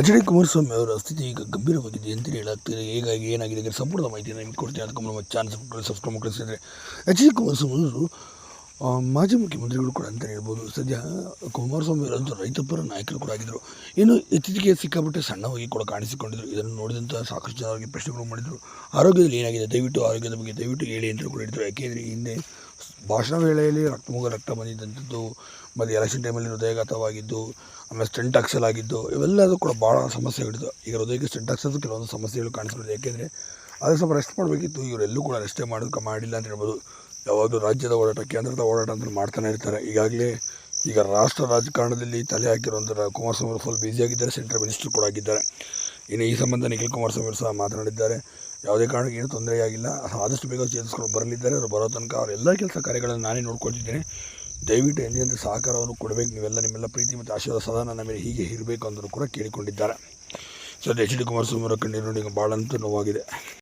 H D Kumaraswamy ಅವರ ಸ್ಥಿತಿ ಈಗ ಗಂಭೀರವಾಗಿದೆ ಅಂತಲೇ ಹೇಳಾಗ್ತಿದೆ. ಹೀಗಾಗಿ ಏನಾಗಿದೆ ಸಂಪೂರ್ಣ ಮಾಹಿತಿಯನ್ನು ನಿಮ್ಗೆ ಕೊಡ್ತೀನಿ. ಅದಕ್ಕೆ ನಮ್ಮ ಚಾನಲ್ ಸಬ್ಸ್ಕ್ರೈಬ್ ಸಬ್ಸ್ಕ್ರೈಬ್ ಕಳಿಸಿದ್ರೆ ಎಚ್ ಡಿ ಕುಮಾರಸ್ವಾಮಿ ಅವರು ಮಾಜಿ ಮುಖ್ಯಮಂತ್ರಿಗಳು ಕೂಡ ಅಂತಲೇ ಹೇಳ್ಬೋದು. ಸದ್ಯ ಕುಮಾರಸ್ವಾಮಿ ಅವರಂತೂ ರೈತಪರ ನಾಯಕರು ಕೂಡ ಆಗಿದ್ದರು ಇನ್ನು ಇತ್ತೀಚೆಗೆ ಸಿಕ್ಕಾಪಟ್ಟೆ ಸಣ್ಣವಾಗಿ ಕೂಡ ಕಾಣಿಸಿಕೊಂಡಿದ್ದರು ಇದನ್ನು ನೋಡಿದಂಥ ಸಾಕಷ್ಟು ಜನರಿಗೆ ಪ್ರಶ್ನೆಗಳು ಮಾಡಿದರು. ಆರೋಗ್ಯದಲ್ಲಿ ಏನಾಗಿದೆ? ದಯವಿಟ್ಟು ಆರೋಗ್ಯದ ಬಗ್ಗೆ ದಯವಿಟ್ಟು ಹೇಳಿ ಅಂತ ಕೂಡ ಹೇಳಿದರು. ಯಾಕೆಂದರೆ ಹಿಂದೆ ಭಾಷಣ ವೇಳೆಯಲ್ಲಿ ರಕ್ತ ಮುಗ ರಕ್ತ ಬಂದಿದ್ದಂಥದ್ದು, ಮತ್ತು ಎಲೆಕ್ಷನ್ ಟೈಮಲ್ಲಿ ಹೃದಯಘಾತವಾಗಿದ್ದು, ಆಮೇಲೆ ಸ್ಟೆಂಟ್ ಹಾಕ್ಸಲಾಗಿದ್ದು, ಇವೆಲ್ಲದೂ ಕೂಡ ಭಾಳ ಸಮಸ್ಯೆಗಳಿದ್ದು ಈಗ ಹೃದಯಕ್ಕೆ ಸ್ಟೆಂಟ್ ಹಾಕ್ಸೋದು ಕೆಲವೊಂದು ಸಮಸ್ಯೆಗಳು ಕಾಣಿಸ್ಕೊಂಡಿದೆ ಯಾಕೆಂದರೆ ಅದು ಸ್ವಲ್ಪ ರೆಸ್ಟ್ ಮಾಡಬೇಕಿತ್ತು. ಇವರೆಲ್ಲೂ ಕೂಡ ರೆಸ್ಟೇ ಮಾಡೋದಕ್ಕೆ ಮಾಡಿಲ್ಲ ಅಂತ ಹೇಳ್ಬೋದು. ಯಾವಾಗಲೂ ರಾಜ್ಯದ ಹೋರಾಟ ಕೇಂದ್ರದ ಹೋರಾಟ ಅಂತ ಮಾಡ್ತಾನೆ ಇರ್ತಾರೆ. ಈಗಾಗಲೇ ಈಗ ರಾಷ್ಟ್ರ ರಾಜಕಾರಣದಲ್ಲಿ ತಲೆ ಹಾಕಿರುವಂಥ ಕುಮಾರಸ್ವಾಮಿ ಫುಲ್ ಬ್ಯುಸಿಯಾಗಿದ್ದಾರೆ ಸೆಂಟ್ರಲ್ ಮಿನಿಸ್ಟರ್ ಕೂಡ ಆಗಿದ್ದಾರೆ. ಇನ್ನು ಈ ಸಂಬಂಧ ನಿಖಿಲ್ ಕುಮಾರಸ್ವಾಮಿ ಸಹ ಮಾತನಾಡಿದ್ದಾರೆ. ಯಾವುದೇ ಕಾರಣಕ್ಕೆ ಏನು ತೊಂದರೆಯಾಗಿಲ್ಲ ಆದಷ್ಟು ಬೇಗ ಚೇತರಿಸ್ಕೊಂಡು ಬರಲಿದ್ದಾರೆ. ಅವರು ಬರೋ ತನಕ ಅವರ ಎಲ್ಲ ಕೆಲಸ ಕಾರ್ಯಗಳನ್ನು ನಾನೇ ನೋಡ್ಕೊಳ್ತಿದ್ದೇನೆ. ದಯವಿಟ್ಟು ಎಂದಿನಂತೆ ಸಹಕಾರವನ್ನು ಕೊಡಬೇಕು. ನೀವೆಲ್ಲ ನಿಮ್ಮೆಲ್ಲ ಪ್ರೀತಿ ಮತ್ತು ಆಶೀರ್ವಾದ ಸದಾ ನನ್ನ ಮೇಲೆ ಹೀಗೆ ಇರಬೇಕು ಅಂದರೂ ಕೂಡ ಕೇಳಿಕೊಂಡಿದ್ದಾರೆ. ಸರ್ ಎಚ್ ಡಿ ಕುಮಾರಸ್ವಾಮಿ ಅವರ ಕಣ್ಣೀರು ಭಾಳ ಅಂತೂ ನೋವಾಗಿದೆ.